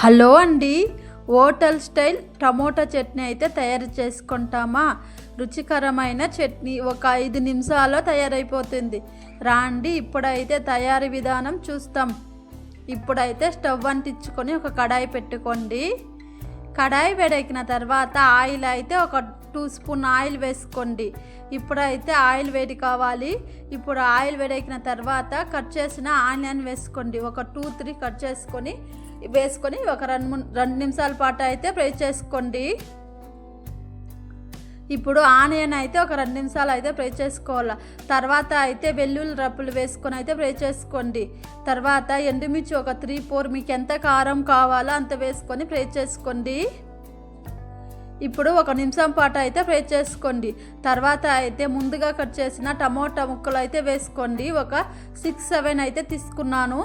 Hello అండి. Hotel style tomato chutney అయితే తయారు చేసుకుంటామా? రుచికరమైన చట్నీ ఒక ఐదు నిమిషాల్లో తయారైపోతుంది. రాండి ఇప్పుడైతే తయారీ విధానం చూస్తాం. ఇప్పుడైతే స్టవ్ అంటించుకొని ఒక కడాయి పెట్టుకోండి. కడాయి వేడెక్కిన తర్వాత ఆయిల్ అయితే ఒక టూ స్పూన్ ఆయిల్ వేసుకోండి. ఇప్పుడైతే ఆయిల్ వేడి కావాలి. ఇప్పుడు ఆయిల్ వేడెక్కిన తర్వాత కట్ చేసిన ఆనియన్ వేసుకోండి. ఒక టూ త్రీ కట్ చేసుకొని వేసుకొని ఒక రెండు రెండు నిమిషాల పాటు అయితే ఫ్రై చేసుకోండి. ఇప్పుడు ఆనియన్ అయితే ఒక రెండు నిమిషాలు అయితే ఫ్రై చేసుకోవాలి. తర్వాత అయితే వెల్లుల్లి రప్పులు వేసుకొని అయితే ఫ్రై చేసుకోండి. తర్వాత ఎండుమిర్చి ఒక త్రీ ఫోర్ మీకు ఎంత కారం కావాలో అంత వేసుకొని ఫ్రై చేసుకోండి. ఇప్పుడు ఒక నిమిషం పాటు అయితే ఫ్రై చేసుకోండి. తర్వాత అయితే ముందుగా కట్ చేసిన టమోటా ముక్కలు అయితే వేసుకోండి. ఒక సిక్స్ సెవెన్ అయితే తీసుకున్నాను.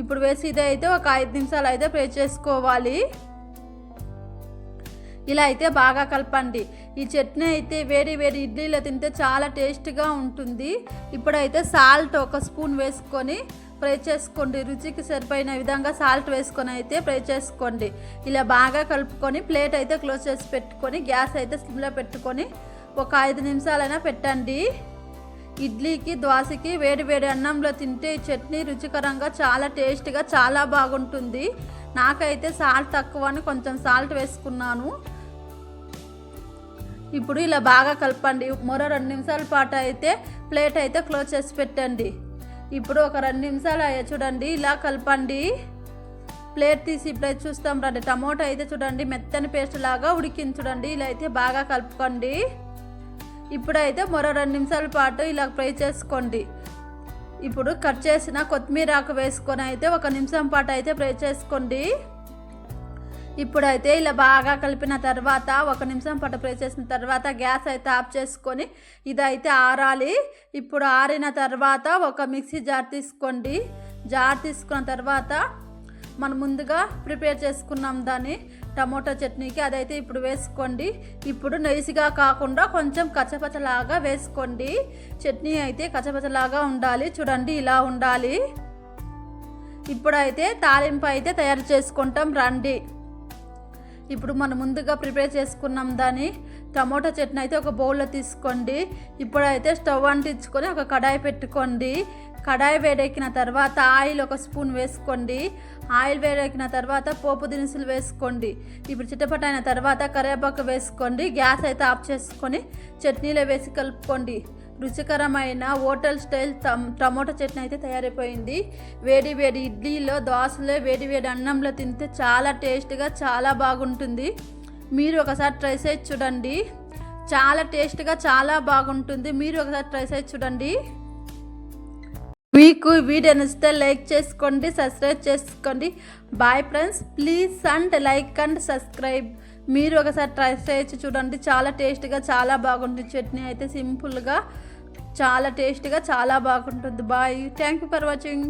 ఇప్పుడు వేసి ఇదే అయితే ఒక ఐదు నిమిషాలు అయితే ప్రే చేసుకోవాలి. ఇలా అయితే బాగా కలపండి. ఈ చట్నీ అయితే వేడి వేడి ఇడ్లీలో తింటే చాలా టేస్ట్గా ఉంటుంది. ఇప్పుడైతే సాల్ట్ ఒక స్పూన్ వేసుకొని ఫ్రై చేసుకోండి. రుచికి సరిపోయిన విధంగా సాల్ట్ వేసుకొని అయితే ఫ్రై చేసుకోండి. ఇలా బాగా కలుపుకొని ప్లేట్ అయితే క్లోజ్ చేసి పెట్టుకొని గ్యాస్ అయితే స్లిమ్లో పెట్టుకొని ఒక ఐదు నిమిషాలైనా పెట్టండి. ఇడ్లీకి దోశకి వేడి వేడి అన్నంలో తింటే ఈ చట్నీ రుచికరంగా చాలా టేస్ట్గా చాలా బాగుంటుంది. నాకైతే సాల్ట్ తక్కువ అని కొంచెం సాల్ట్ వేసుకున్నాను. ఇప్పుడు ఇలా బాగా కలపండి. మరో రెండు నిమిషాల పాటు అయితే ప్లేట్ అయితే క్లోజ్ చేసి పెట్టండి. ఇప్పుడు ఒక రెండు నిమిషాలు అయ్యా చూడండి. ఇలా కలపండి. ప్లేట్ తీసి ఇప్పుడైతే చూస్తాం రండి. టమోటా అయితే చూడండి. మెత్తని పేస్ట్ లాగా ఉడికించుడండి ఇలా అయితే బాగా కలుపుకోండి. ఇప్పుడైతే మరో రెండు నిమిషాల పాటు ఇలా ఫ్రై చేసుకోండి. ఇప్పుడు కట్ చేసిన కొత్తిమీర ఆకు వేసుకొని అయితే ఒక నిమిషం పాటు అయితే ఫ్రై చేసుకోండి. ఇప్పుడైతే ఇలా బాగా కలిపిన తర్వాత ఒక నిమిషం పాటు ఫ్రై చేసిన తర్వాత గ్యాస్ అయితే ఆఫ్ చేసుకొని ఇదైతే ఆరాలి. ఇప్పుడు ఆరిన తర్వాత ఒక మిక్సీ జార్ తీసుకోండి. జార్ తీసుకున్న తర్వాత మనం ముందుగా ప్రిపేర్ చేసుకున్నాం దాన్ని టమోటా చట్నీకి. అదైతే ఇప్పుడు వేసుకోండి. ఇప్పుడు నైస్గా కాకుండా కొంచెం కచపచలాగా వేసుకోండి. చట్నీ అయితే కచపచలాగా ఉండాలి. చూడండి ఇలా ఉండాలి. ఇప్పుడైతే తాలింపు అయితే తయారు చేసుకుంటాం. రండి. ఇప్పుడు మనం ముందుగా ప్రిపేర్ చేసుకున్నాం దాన్ని. టమోటా చట్నీ అయితే ఒక బౌల్లో తీసుకోండి. ఇప్పుడైతే స్టవ్ అంటించుకొని ఒక కడాయి పెట్టుకోండి. కడాయి వేడెక్కిన తర్వాత ఆయిల్ ఒక స్పూన్ వేసుకోండి. ఆయిల్ వేడెక్కిన తర్వాత పోపు దినుసులు వేసుకోండి. ఇప్పుడు చిట్టపట అయిన తర్వాత కరివేపాకు వేసుకోండి. గ్యాస్ అయితే ఆఫ్ చేసుకొని చట్నీలో వేసి కలుపుకోండి. రుచికరమైన హోటల్ స్టైల్ టమోటా చట్నీ అయితే తయారైపోయింది. వేడి వేడి ఇడ్లీలో దోశలో వేడి వేడి అన్నంలో తింటే చాలా టేస్ట్గా చాలా బాగుంటుంది. మీరు ఒకసారి ట్రై చేసి చూడండి. చాలా టేస్ట్గా చాలా బాగుంటుంది. మీరు ఒకసారి ట్రై చేసి చూడండి. మీకు వీడియో నచ్చితే లైక్ చేసుకోండి సబ్స్క్రైబ్ చేసుకోండి. Bye friends please and like and subscribe మీరు ఒకసారి ట్రై చేసి చూడండి. చాలా టేస్ట్గా చాలా బాగుంటుంది. చట్నీ అయితే సింపుల్గా చాలా టేస్ట్గా చాలా బాగుంటుంది. Bye thank you for watching